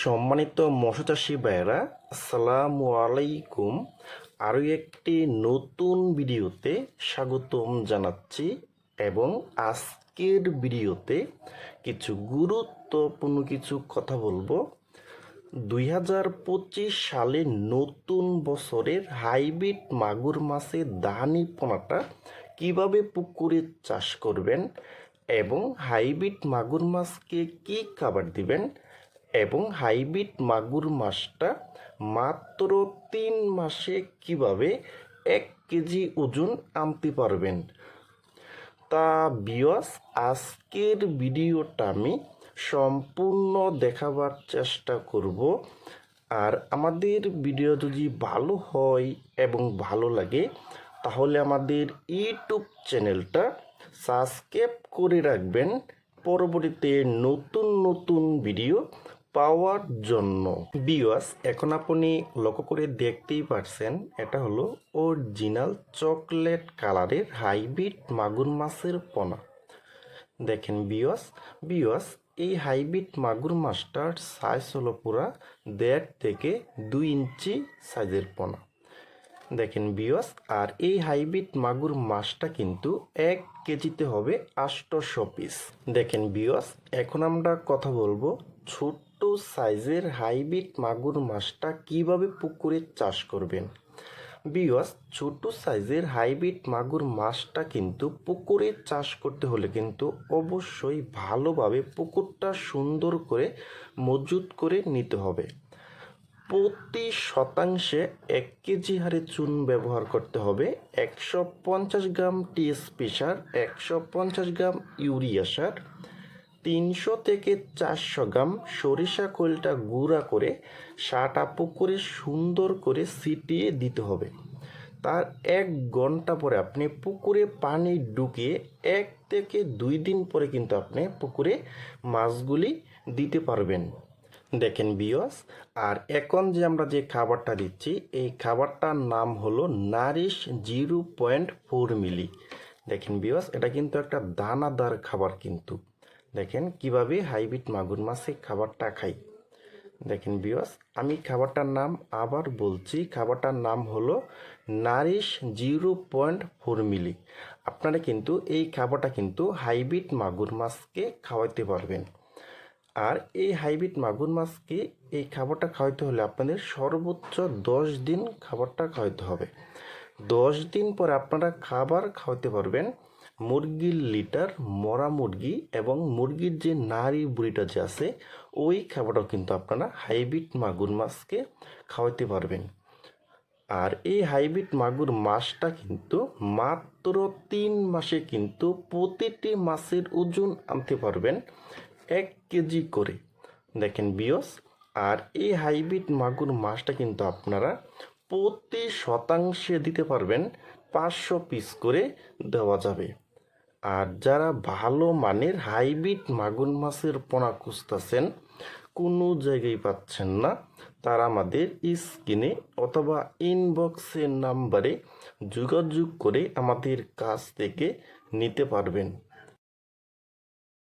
সম্মানিত মৎস্যচাষী ভাইয়েরা, আসসালামু আলাইকুম। আরও একটি নতুন ভিডিওতে স্বাগতম জানাচ্ছি এবং আজকের ভিডিওতে কিছু গুরুত্বপূর্ণ কিছু কথা বলব। দুই হাজার পঁচিশ সালে নতুন বছরের হাইব্রিড মাগুর মাছের দানি পোনাটা কীভাবে পুকুরে চাষ করবেন এবং হাইব্রিড মাগুর মাছকে কি খাবার দিবেন এবং হাইব্রিড মাগুর মাছটা মাত্র তিন মাসে কীভাবে এক কেজি ওজন আনতে পারবেন? তা বিয়স আজকের ভিডিওটা আমি সম্পূর্ণ দেখাবার চেষ্টা করব। আর আমাদের ভিডিও যদি ভালো হয় এবং ভালো লাগে, তাহলে আমাদের ইউটিউব চ্যানেলটা সাবস্ক্রাইব করে রাখবেন। পরবর্তীতে নতুন নতুন ভিডিও পাওয়ার জন্য। বিওয়াস এখন আপনি লক্ষ্য করে দেখতেই পারছেন, এটা হলো অরিজিনাল চকলেট কালারের হাইব্রিড মাগুর মাছের পোনা। দেখেন বিওয়াস বিওয়াস এই হাইব্রিড মাগুর মাছটার সাইজ হলো পুরা দেড় থেকে দুই ইঞ্চি সাইজের পোনা। দেখেন বিওয়াস আর এই হাইব্রিড মাগুর মাছটা কিন্তু এক কেজিতে হবে আটশোশো পিস দেখেন বিওয়াস এখন আমরা কথা বলব ছোট্ট সাইজের হাইব্রিড মাগুর মাছটা কীভাবে পুকুরে চাষ করবেন? বিওয়াস ছোট সাইজের হাইব্রিড মাগুর মাছটা কিন্তু পুকুরে চাষ করতে হলে কিন্তু অবশ্যই ভালোভাবে পুকুরটা সুন্দর করে মজুত করে নিতে হবে। প্রতি শতাংশে এক কেজি হারে চুন ব্যবহার করতে হবে, একশো পঞ্চাশ গ্রাম টিএসপি সার, একশো পঞ্চাশ গ্রাম ইউরিয়া সার তিনশো থেকে চারশো গ্রাম সরিষা খোলটা গুঁড়া করে সাটা পুকুরে সুন্দর করে ছিটিয়ে দিতে হবে। তার এক ঘণ্টা পরে আপনি পুকুরে পানি ঢুকিয়ে এক থেকে দুই দিন পরে কিন্তু আপনি পুকুরে মাছগুলি দিতে পারবেন। দেখেন বিয়স আর এখন যে আমরা যে খাবারটা দিচ্ছি, এই খাবারটার নাম হলো Nourish zero point four milli. দেখেন বিয়স এটা কিন্তু একটা দানাদার খাবার কিন্তু। দেখেন কীভাবে হাইব্রিড মাগুর মাছে খাবারটা খাই। দেখেন বিয়স আমি খাবারটার নাম আবার বলছি। খাবারটার নাম হলো Nourish zero point four milli. আপনারা কিন্তু এই খাবারটা কিন্তু হাইব্রিড মাগুর মাছকে খাওয়াইতে পারবেন। আর এই হাইব্রিড মাগুর মাছকে এই খাবারটা খাওয়াইতে হলে আপনাদের সর্বোচ্চ দশ দিন খাবারটা খাওয়াইতে হবে। দশ দিন পর আপনারা খাবার খাওয়াতে পারবেন। মুরগির লিটার, মরা মুরগি এবং মুরগির যে নারী বুড়িটা যে আছে, ওই খাবারটাও কিন্তু আপনারা হাইব্রিড মাগুর মাছকে খাওয়াইতে পারবেন। আর এই হাইব্রিড মাগুর মাছটা কিন্তু মাত্র তিন মাসে কিন্তু প্রতিটি মাছের ওজন আনতে পারবেন এক কেজি করে। দেখেন বিয়স, আর এই হাইব্রিড মাগুর মাছটা কিন্তু আপনারা প্রতি শতাংশে দিতে পারবেন পাঁচশো পিস করে দেওয়া যাবে। আর যারা ভালো মানের হাইব্রিড মাগুর মাছের পোনা খুঁজতেছেন, কোনো জায়গায় পাচ্ছেন না, তারা আমাদের স্ক্রিনে অথবা ইনবক্সের নাম্বারে যোগাযোগ করে আমাদের কাছ থেকে নিতে পারবেন।